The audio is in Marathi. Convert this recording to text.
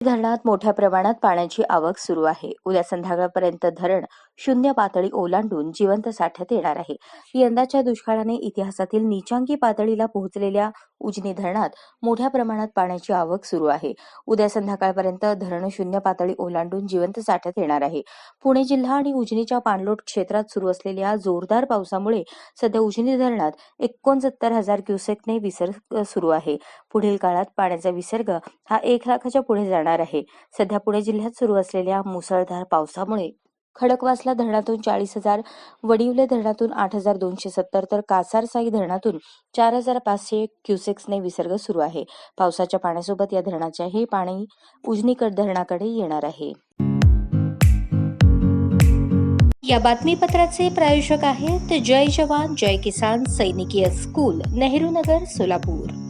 धरणात मोठ्या प्रमाणात पाण्याची आवक सुरू आहे. उद्या संध्याकाळपर्यंत धरण शून्य पातळी ओलांडून जिवंत साठ्यात येणार आहे. यंदाच्या दुष्काळाने इतिहासातील नीचांकी पातळीला पोहोचलेल्या उजनी धरणात मोठ्या प्रमाणात पाण्याची आवक सुरू आहे. उद्या संध्याकाळपर्यंत धरण शून्य पातळी ओलांडून जिवंत साठ्यात येणार आहे. पुणे जिल्हा आणि उजनीच्या पाणलोट क्षेत्रात सुरू असलेल्या जोरदार पावसामुळे सध्या उजनी धरणात एकोणसत्तर हजार क्युसेकने विसर्ग सुरू आहे. पुढील काळात पाण्याचा विसर्ग हा एक लाखाच्या पुढे जाणार आहे. सध्या पुणे जिल्ह्यात सुरू असलेल्या मुसळधार पावसामुळे खडकवासला धरणातून चाळीस हजार वडिवले धरणातून आठ हजार दोनशे सत्तर तर कासारसाई धरणातून चार हजार पाचशे क्युसेक्सने विसर्ग सुरू आहे. पावसाच्या पाण्यासोबत या धरणाचेही पाणी उजनीकड धरणाकडे येणार आहे. या बातमीपत्राचे प्रायोजक आहेत जय जवान जय किसान सैनिकीय स्कूल नेहरू नगर सोलापूर.